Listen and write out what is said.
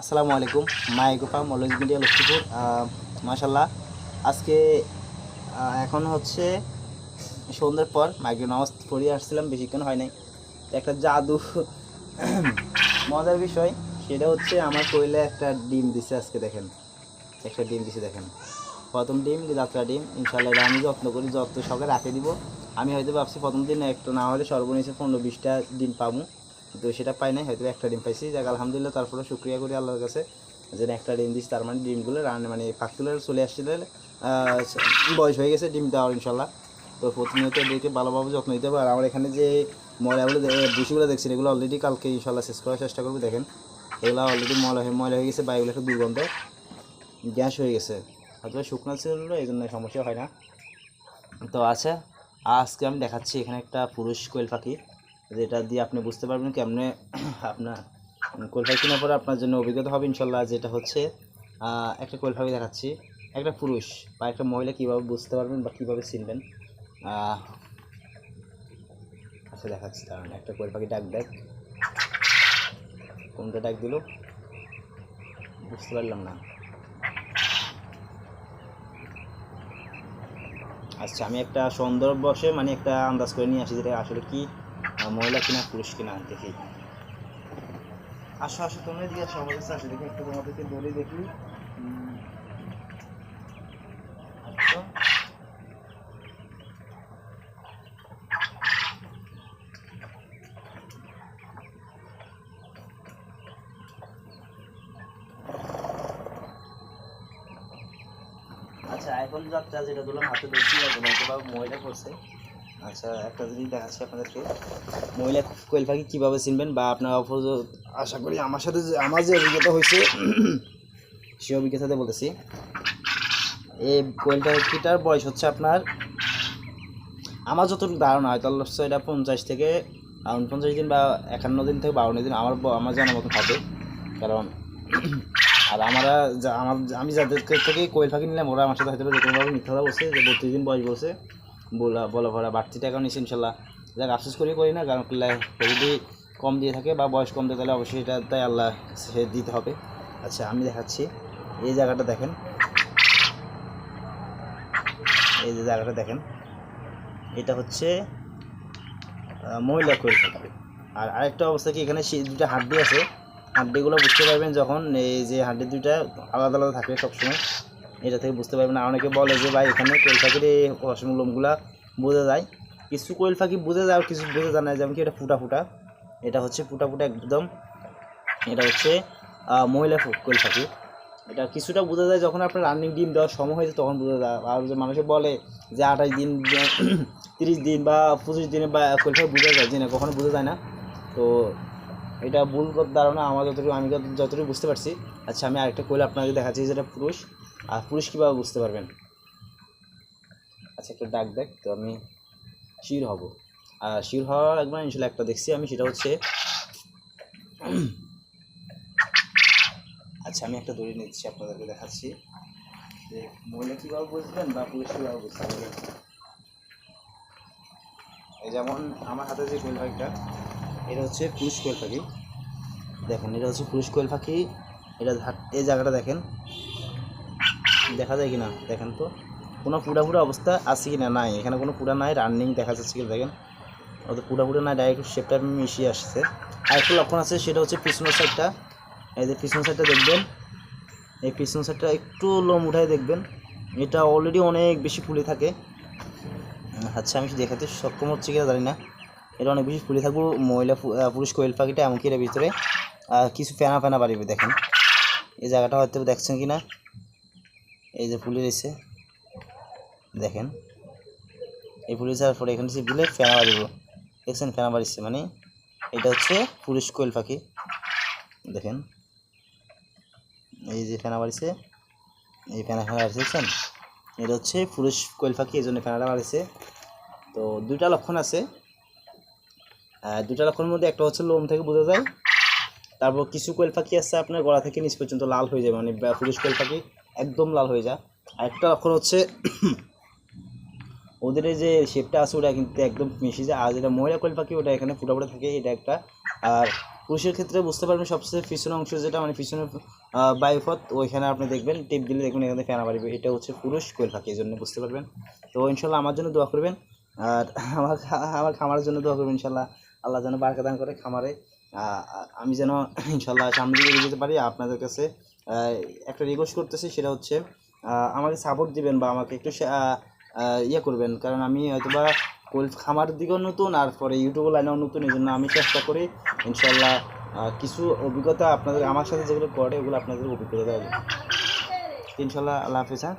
আসসালামু আলাইকুম। মাই গোপা মলজ মিডিয়া, লক্ষ্মীপুর। মাশাল্লাহ আজকে এখন হচ্ছে সন্ধ্যের পর মাইগ্রে নামাজ পড়িয়ে আসছিলাম, বেশিক্ষণ হয় নাই। একটা জাদু মজার বিষয়, সেটা হচ্ছে আমার কোয়েলে একটা ডিম দিছে আজকে, দেখেন। একটা ডিম দিছে, দেখেন। প্রথম ডিম যাত্রা ডিম ইনশাল্লাহ এটা আমি যত্ন করি, যত্ন সকালে রাখে দিব। আমি হয়তো ভাবছি প্রথম দিন একটা না হলে সর্বনিম্ন পনেরো বিশটা ডিম পাবো। তো সেটা পাই নাই, হয়তো একটা ডিম পাইছি। যাক, আলহামদুলিল্লাহ তারপরে শুক্রিয়া করি আল্লাহর কাছে যে একটা ডিম দিচ্ছি তার মানে ডিমগুলো রান মানে ফাঁকগুলো চলে আসছিল বয়স হয়ে গেছে ডিম দেওয়ার, ইনশাল্লাহ। তো প্রতিনিয়ত এদেরকে ভালোভাবে যত্ন নিতে হবে। আর আমার এখানে যে ময়লাগুলো বুসিগুলো দেখছেন এগুলো অলরেডি কালকে ইনশাল্লাহ শেষ করার চেষ্টা করব, দেখেন। এগুলো অলরেডি ময়লা হয়ে ময়লা হয়ে গেছে, বা এগুলো একটা দুর্গন্ধ। গ্যাস হয়ে গেছে। হয়তো শুকনো ছিল, এই জন্য সমস্যা হয় না। তো আচ্ছা আজকে আমি দেখাচ্ছি এখানে একটা পুরুষ কোয়েল পাখি। যেটা দিয়ে আপনি বুঝতে পারবেন কেমনে আপনার পাখি কেনার পরে আপনার জন্য অভিজ্ঞতা হবে ইনশাল্লাহ। যেটা হচ্ছে একটা পাখি দেখাচ্ছি। একটা পুরুষ বা একটা মহিলা কীভাবে বুঝতে পারবেন বা কীভাবে চিনবেন? আচ্ছা দেখাচ্ছি দাঁড়ান একটা কোয়েল পাখি ডাক দেখ। কোনটা ডাক দিল? বুঝতে পারলাম না। আচ্ছা আমি একটা সুন্দর বসে মানে একটা আন্দাজ করে নিয়ে আসি যেটা আসলে কি? মহিলা কিনা, পুরুষ কিনা, দেখি। আসো আসো, তোমরা দিয়ে আসো আমার কাছে দেখি, একটু তোমাদেরকে বলে দেখি। আচ্ছা এখন যাত্রা যেটা দিলাম হাতে বা মহিলা করছে। আচ্ছা একটা জিনিস দেখাচ্ছি আপনাদেরকে। মহিলা কোয়েল পাখি কীভাবে চিনবেন বা আপনার আশা করি আমার সাথে যে আমার যে অভিজ্ঞতা হয়েছে সে অভিজ্ঞতাতে বলতেছি। এই কোয়েল পাখিটার বয়স হচ্ছে আপনার আমার যতটুকু ধারণা, হয়তো আল্লাহ এটা পঞ্চাশ থেকে উনপঞ্চাশ দিন বা একান্ন দিন থেকে বাউন্ন দিন আমার আমার জানার মতন হবে কারণ, আর আমরা যা- আমার আমি যাদের থেকে কোয়েল পাখি নিলাম, ওরা আমার সাথে হয়তো যেরকমভাবে মিথ্যা কথা বলছে, যে বত্রিশ দিন বয়স বলছে। বলা বলা ভরা বাড়তি টাকাও নিচ্ছে ইনশাল্লাহ। যাক, আফসোস করি করি না, কারণ যদি কম দিয়ে থাকে বা বয়স কম দিয়ে তাহলে অবশ্যই এটা তাই আল্লাহ সে দিতে হবে। আচ্ছা আমি দেখাচ্ছি। এই জায়গাটা দেখেন। এই যে জায়গাটা দেখেন। এটা হচ্ছে মহিলা কোয়েল আর আরেকটা অবস্থা কি, এখানে দুটা হাড্ডি আছে। হাড্ডিগুলো বুঝতে পারবেন যখন এই যে হাড্ডি দুইটা আলাদা আলাদা থাকে সবসময়। এটা থেকে বুঝতে পারবেন। আর অনেকে বলে যে, ভাই, এখানে কোয়েল পাখির এই অসম লোমগুলা বোঝা যায়। কিছু কোয়েল পাখি বোঝা যায়, আর কিছু বোঝা যায় না। যেমন কি, এটা ফুটা ফুটা। এটা হচ্ছে ফুটা ফুটা একদম। এটা হচ্ছে মহিলা কোয়েল পাখি। এটা কিছুটা বোঝা যায় যখন আপনার রানিং ডিম দেওয়ার সময় হয়েছে, তখন বোঝা যায়। আর যে মানুষে বলে যে, আঠাশ দিন, তিরিশ দিন বা পঁচিশ দিনে বা কোয়েল পাখি বোঝা যায়। যে না, কখনো বোঝা যায় না। তো এটা ভুল ধারণা, আমার যতটুকু আমি যতটুকু বুঝতে পারছি। আচ্ছা আমি আরেকটা কোয়েল আপনাকে দেখাচ্ছি, যেটা পুরুষ। আর পুরুষ কীভাবে বুঝতে পারবেন? আচ্ছা একটা ডাক দেখ, তো আমি শির হব। আর শির হওয়ার একবার ইনশাল্লাহ একটা দেখছি আমি, সেটা হচ্ছে আচ্ছা আমি একটা দড়ি নিচ্ছি, আপনাদেরকে দেখাচ্ছি। যে মহিলা কীভাবে বুঝবেন বা পুরুষ কীভাবে বুঝতে পারবেন? যেমন আমার হাতে যে কোয়েল পাখিটা এটা হচ্ছে পুরুষ কোয়েল পাখি। দেখেন, এটা হচ্ছে পুরুষ কোয়েল পাখি। এটা এই জায়গাটা দেখেন। দেখা যায় কিনা? দেখেন তো। কোনো পুরা পুরা অবস্থা আছে কিনা? নাই। এখানে কোনো পুরা নাই, রানিং দেখা যাচ্ছে কি দেখেন। অত পুরা পুরা নাই ডাইরেক্ট শেপটা মিশিয়ে আসছে। আর একটা লক্ষণ আছে, সেটা হচ্ছে পিছনের সাইডটা এই যে পিছনের সাইডটা দেখবেন। এই পিছনের সাইডটা একটু লোম উঠায় দেখবেন। এটা অলরেডি অনেক বেশি ফুলে থাকে। আচ্ছা আমি দেখাতে সক্ষম হচ্ছে কিনা জানি না। এটা অনেক বেশি ফুলে থাকব মহিলা পুরুষ কোয়েল পাখিটা এমনকি এর ভিতরে কিছু ফেনা ফেনা বাড়িবে, দেখেন। এই জায়গাটা হয়তো দেখছেন কি না এই যে ফুলে রয়েছে, দেখেন। এই ফুলে যাওয়ার পরে এখানে সে দিলে ফেনা বাড়িব, দেখছেন ফেনা বাড়িছে মানে এটা হচ্ছে পুরুষ কোয়েল পাখি, দেখেন। এই যে ফেনা বাড়িছে, এই ফেনা ফেনা বাড়িছে, দেখছেন? এটা হচ্ছে পুরুষ কোয়েল পাখি, এই জন্য ফেনাটা বাড়িছে। তো দুইটা লক্ষণ আছে দুইটা লক্ষণের মধ্যে একটা হচ্ছে লোম থেকে বোঝা যায়। তারপর কিছু কোয়েল পাখি আছে আপনার গলা থেকে নিচ পর্যন্ত লাল হয়ে যায় মানে পুরুষ কোয়েল পাখি একদম লাল হয়ে যায়। আর একটা লক্ষণ হচ্ছে ওদের যে শেপটা আছে, ওটা কিন্তু একদম মিশে যায়। আর যেটা মহিলা কোয়েল পাখি, ওটা এখানে ফুটা থাকে, এটা একটা। আর পুরুষের ক্ষেত্রে বুঝতে পারবেন সবচেয়ে পিছনের অংশ যেটা মানে পিছনের বায়ুপথ, ওইখানে আপনি দেখবেন, টিপ দিলে দেখবেন এখানে ফেনা বাড়বে এটা হচ্ছে পুরুষ কোয়েল পাখি এই জন্য বুঝতে পারবেন। তো ইনশাল্লাহ আমার জন্য দোয়া করবেন। আর আমার আমার খামারের জন্য দোয়া করবেন ইনশাল্লাহ। আল্লাহ যেন বারকা দান করে খামারে। আমি যেন ইনশাল্লাহ সামনে দিকে যেতে পারি। আপনাদের কাছে একটা রিকোয়েস্ট করতেছি, সেটা হচ্ছে আমাকে সাপোর্ট দিবেন বা আমাকে একটু ইয়ে করবেন। কারণ আমি হয়তোবা কোল খামার দিকেও নতুন, আর পরে ইউটিউব লাইনেও নতুন, এই জন্য আমি চেষ্টা করি ইনশাল্লাহ কিছু অভিজ্ঞতা আপনাদের, আমার সাথে যেগুলো করে ওগুলো আপনাদের অভিজ্ঞতা দেওয়া ইনশাল্লাহ আল্লাহ হাফিজ হ্যাঁ?